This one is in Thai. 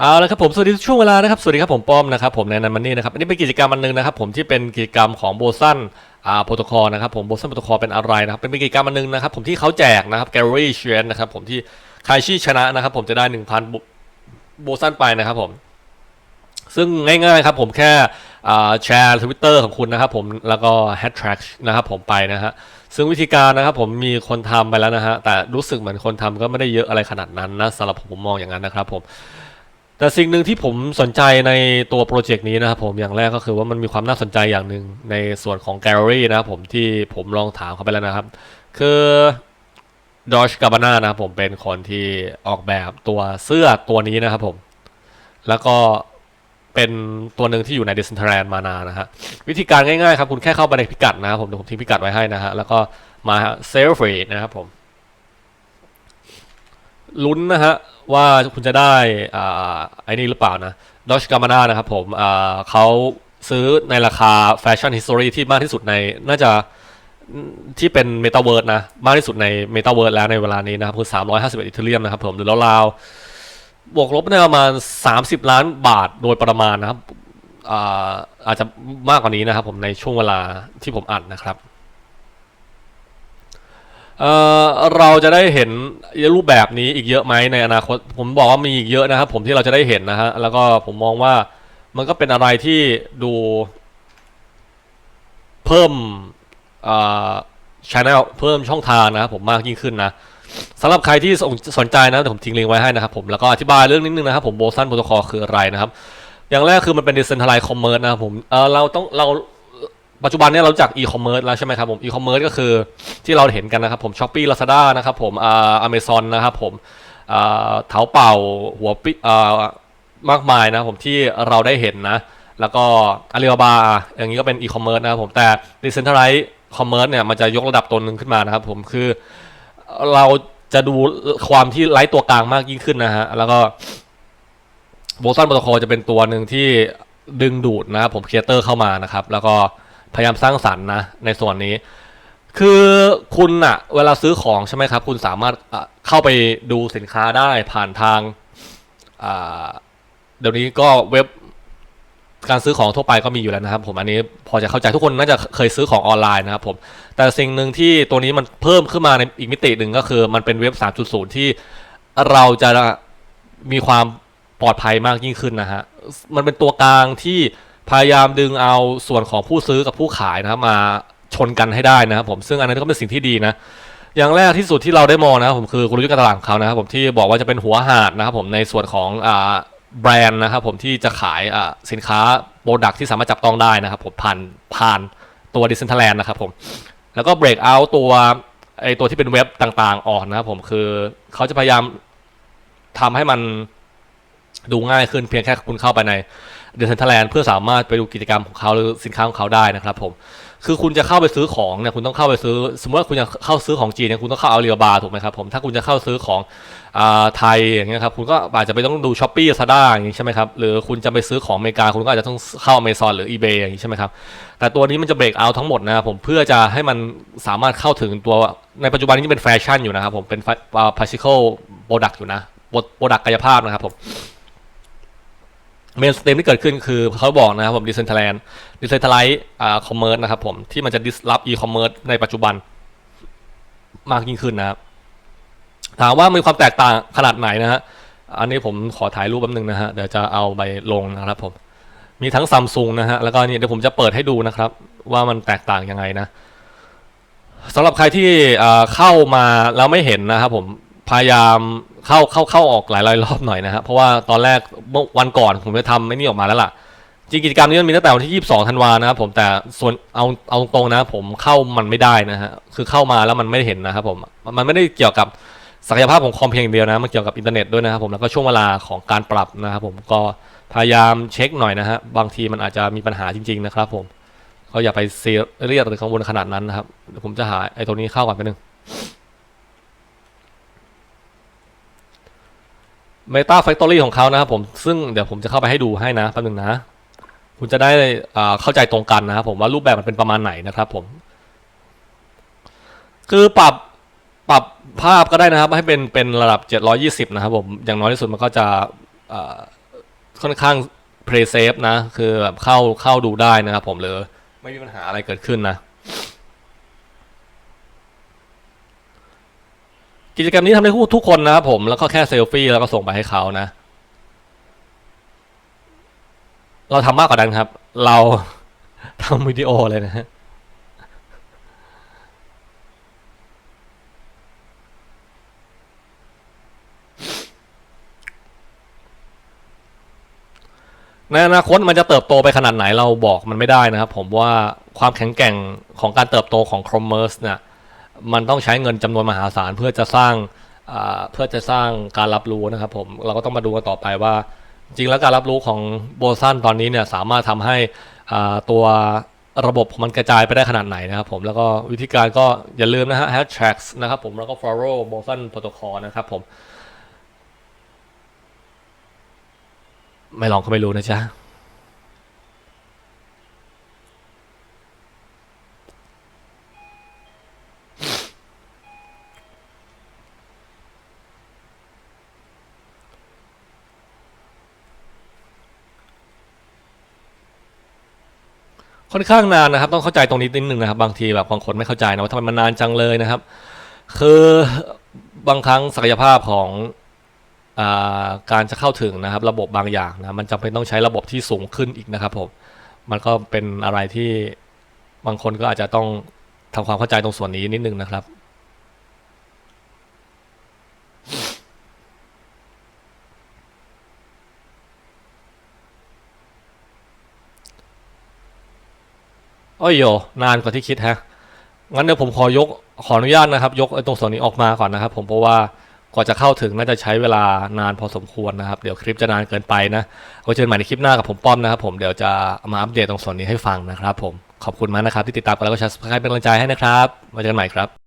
เอาละครับผมสวัสดีช่วงเวลานะครับสวัสดีครับผมป้อมนะครับผมในนันมันนี่นะครับอันนี้เป็นกิจกรรมอันหนึงนะครับผมที่เป็นกิจกรรมของโบซันอ่าโปรโตคอลนะครับผมโบซันโปรโตคอลเป็นอะไรนะครับเป็นกิจกรรมอันหนึงนะครับผมที่เขาแจกนะครับแกลเลอรี่เชนนะครับผมที่ใครชี่ชนะนะครับผมจะได้ 1,000โบซันไปนะครับผมซึ่งง่ายๆครับผมแค่แชร์ทวิตเตอร์ของคุณนะครับผมแล้วก็แฮชแท็กนะครับผมไปนะฮะซึ่งวิธีการนะครับผมมีคนทำไปแล้วนะฮะแต่รู้สึกเหมือนคนทำก็ไม่ได้เยอะอะไรขนาดนั้นนะสำหรับผมผมมองอย่างนั้นนะครับผม แต่สิ่งหนึ่งที่ผมสนใจในตัวโปรเจกต์นี้นะครับผมอย่างแรกก็คือว่ามันมีความน่าสนใจอย่างหนึ่งในส่วนของแกลเลอรี่นะครับผมที่ผมลองถามเขาไปแล้วนะครับ คือดอชกาบาน่านะครับผมเป็นคนที่ออกแบบตัวเสื้อตัวนี้นะครับผม แล้วก็เป็นตัวหนึ่งที่อยู่ใน d ิส n น r ท a นมานานนะฮะวิธีการง่ายๆครับคุณแค่เข้าไปในพิกัดนะครับผมเดี๋ยวผมทิ้งพิกัดไว้ให้นะฮะแล้วก็มาเซลฟรีนะครับผม ลุ้นนะฮะว่าคุณจะได้อ่าไอ้นี่หรือเปล่านะดอชกามาน่านะครับผมอ่าเขาซื้อในราคาแฟชั่นฮิสตอรีที่มากที่สุดในน่าจะที่เป็นเมตาเวิร์ดนะ มากที่สุดในเมตาเวิร์ดแล้วในเวลานี้นะครับ คือ 351อีเทเรียมนะครับผม หรือราวๆบวกลบในประมาณ 30 ล้านบาทโดยประมาณนะครับอาอาจจะมากกว่านี้นะครับผมในช่วงเวลาที่ผมอัดนะครับ เอ่อเราจะได้เห็นรูปแบบนี้อีกเยอะไหมในอนาคต ผมบอกว่ามีอีกเยอะนะครับ ผมที่เราจะได้เห็นนะฮะแล้วก็ผมมองว่ามันก็เป็นอะไรที่ดูเพิ่มอ่าชแนลเพิ่มช่องทางนะครับผมมากยิ่งขึ้นนะสำหรับใครที่สนใจนะผมทิ้งลิงก์ไว้ให้นะครับผมแล้วก็อธิบายเรื่องนิดนึงนะครับผมโบซันโปรโตคอลคืออะไรนะครับ อย่างแรกคือมันเป็น decentralized commerce นะครับผมเออเราต้องเรา ปัจจุบันเนี้เรารู้จัก e-commerce แล้วใช่ไหมครับผม e-commerce ก็คือที่เราเห็นกันนะครับผม Shopee Lazada นะครับผมอ่า Amazon นะครับผมอ่าเถาเป่าหัวปิอ่ามากมายนะผมที่เราได้เห็นนะ แล้วก็ Alibaba อย่างนี้ก็เป็น e-commerce นะครับผมแต่ decentralized commerce เนี่ยมันจะยกระดับตัวหนึ่งขึ้นมานะครับผมคือเราจะดูความที่ไร้ตัวกลางมากยิ่งขึ้นนะฮะแล้วก็โบซันโปรโตคอลจะเป็นตัวหนึ่งที่ดึงดูดนะครับผมครีเอเตอร์เข้ามานะครับ แล้วก็ พยายามสร้างสรรค์นะในส่วนนี้ คือคุณอะเวลาซื้อของใช่ไหมครับ คุณสามารถเข้าไปดูสินค้าได้ผ่านทางเดี๋ยวนี้ก็เว็บการซื้อของทั่วไปก็มีอยู่แล้วนะครับ ผมอันนี้พอจะเข้าใจทุกคนน่าจะเคยซื้อของออนไลน์นะครับผมแต่สิ่งหนึ่งที่ตัวนี้มันเพิ่มขึ้นมาในอีกมิติหนึ่งก็คือ มันเป็นเว็บ 3.0 ที่เราจะมีความปลอดภัยมากยิ่งขึ้นนะฮะมันเป็นตัวกลางที่ พยายามดึงเอาส่วนของผู้ซื้อกับผู้ขายนะครับมาชนกันให้ได้นะครับผมซึ่งอันนั้นก็เป็นสิ่งที่ดีนะอย่างแรกที่สุดที่เราได้มองนะครับผมคือกลยุทธ์การตลาดของเขานะครับผมที่บอกว่าจะเป็นหัวหาดนะครับผมในส่วนของอ่าแบรนด์นะครับผมที่จะขายอ่าสินค้าโปรดักที่สามารถจับต้องได้นะครับผมผ่านผ่านตัวดิส n นท r แลนด์นะครับผมแล้วก็เบรกเอาตัวไอตัวที่เป็นเว็บต่างๆออกนะครับผมคือเขาจะพยายามทำให้มันดูง่ายขึ้นเพียงแค่คุณเข้าไปใน เด c เซนทแลนเพื่อสามารถไปดูกิจกรรมของเขาหรือสินค้าของเขาได้นะครับผมคือคุณจะเข้าไปซื้อของเนี่ยคุณต้องเข้าไปซื้อ สมมติว่าคุณจะเข้าซื้อของจีนเนี่ยคุณต้องเข้าอาลีบาบาถูกไหมครับผมถ้าคุณจะเข้าซื้อของอ่าไทยอย่างเงี้ยครับคุณก็อาจจะไปต้องดูช้อปปี้ซาด้าอย่างงี้ใช่ไหมครับหรือคุณจะไปซื้อของอเมริกาคุณก็อาจจะต้องเข้าอเมซอนหรือ eBay อย่างงี้ใช่ไหมครับแต่ตัวนี้มันจะเบรกเอาทั้งหมดนะครับผมเพื่อจะให้มันสามารถเข้าถึงตัวในปัจจุบันนี้เป็นแฟชั่นอยู่นะครับผมเป็นพาร์ติเคิลโปรดักต์อยู่นะโปรดักต์กายภาพนะครับผม เมนสเตมที่เกิดขึ้นคือเขาบอกนะครับผมดิเซนทแลนดิเซนทไลท์คอมเมอร์สนะครับผมที่มันจะดิสล p อีคอมเมิร์ซในปัจจุบันมากยิ่งขึ้นนะครับถามว่ามีความแตกต่างขนาดไหนนะฮะอันนี้ผมขอถ่ายรูปแป๊บนึงนะฮะเดี๋ยวจะเอาไปลงนะครับผมมีทั้งซัมซุงนะฮะแล้วก็นี่เดี๋ยวผมจะเปิดให้ดูนะครับ ว่ามันแตกต่างยังไงนะสำหรับใครที่เข้ามาแล้วไม่เห็นนะครับผมพยายาม เข้าเข้าเข้าออกหลายๆรอบหน่อยนะครับเพราะว่าตอนแรกเมื่อวันก่อนผมจะทำไม่นี่ออกมาแล้วล่ะจริงกิจกรรมนี้มันมีตั้งแต่วันที่ 22 ธันวานะครับผมแต่ส่วนเอาเอาตรงนะ ผมเข้ามันไม่ได้นะฮะคือเข้ามาแล้วมันไม่ได้เห็นนะครับผมมันไม่ได้เกี่ยวกับศักยภาพของคอมเพียงเดียวนะมันเกี่ยวกับอินเทอร์เน็ตด้วยนะครับผมแล้วก็ช่วงเวลาของการปรับนะครับผมก็พยายามเช็คหน่อยนะฮะบางทีมันอาจจะมีปัญหาจริง ๆ นะครับผมก็อย่าไปเซีเรียสหรือกังวลขนาดนั้นนะครับเดี๋ยวผมจะหาไอ้ตัวนี้เข้าก่อนไปบนึง Meta Factory ของเขานะครับผมซึ่งเดี๋ยวผมจะเข้าไปให้ดูให้นะแป๊บนึงนะ คุณจะได้เข้าใจตรงกันนะครับผมว่ารูปแบบมันเป็นประมาณไหนนะครับผม คือปรับปรับภาพก็ได้นะครับ ให้เป็นเป็นระดับ 720 นะครับผม อย่างน้อยที่สุดมันก็จะค่อนข้าง play safe นะ คือแบบเข้าเข้าดูได้นะครับผมหรือไม่มีปัญหาอะไรเกิดขึ้นนะ กิจกรรมนี้ทำได้ทุกคนนะครับผมแล้วก็แค่เซลฟี่แล้วก็ส่งไปให้เขานะ เราทำมากกว่านั้นครับ เราทำวิดีโอเลยนะฮะในอนาคตมันจะเติบโตไปขนาดไหนเราบอกมันไม่ได้นะครับผมว่าความแข็งแกร่งของการเติบโตของ commerce เนี่ย มันต้องใช้เงินจำนวนมหาศาลเพื่อจะสร้างเพื่อจะสร้างการรับรู้นะครับผมเราก็ต้องมาดูกันต่อไปว่า จริงแล้วการรับรู้ของโบซันตอนนี้เนี่ยสามารถทำให้ตัวระบบมันกระจายไปได้ขนาดไหนนะครับผมแล้วก็วิธีการก็อย่าลืมนะฮะ hashtags นะครับผมแล้วก็ follow boson protocol นะครับผมไม่ลองก็ไม่รู้นะจ๊ะ ค่อนข้างนานนะครับ ต้องเข้าใจตรงนี้นิดนึงนะครับ บางทีแบบบางคนไม่เข้าใจนะว่าทำไมมันนานจังเลยนะครับ คือบางครั้งศักยภาพของอาการจะเข้าถึงนะครับ ระบบบางอย่างนะมันจำเป็นต้องใช้ระบบที่สูงขึ้นอีกนะครับผมมันก็เป็นอะไรที่บางคนก็อาจจะต้องทำความเข้าใจตรงส่วนนี้นิดนึงนะครับ โอ้ยโยนานกว่าที่คิดฮะ งั้นเดี๋ยวผมขอยกขออนุญาตนะครับ ยกไอ้ตรงส่วนนี้ออกมาก่อนนะครับ ผมเพราะว่ากว่าจะเข้าถึงน่าจะใช้เวลานานพอสมควรนะครับ เดี๋ยวคลิปจะนานเกินไปนะไว้เจอกันใหม่ในคลิปหน้ากับผมป้อมนะครับผมเดี๋ยวจะมาอัปเดตตรงส่วนนี้ให้ฟังนะครับ ผมขอบคุณมากนะครับที่ติดตามกันแล้วก็แชร์สไครป์เป็นกำลังใจให้นะครับไว้เจอกันใหม่ครับ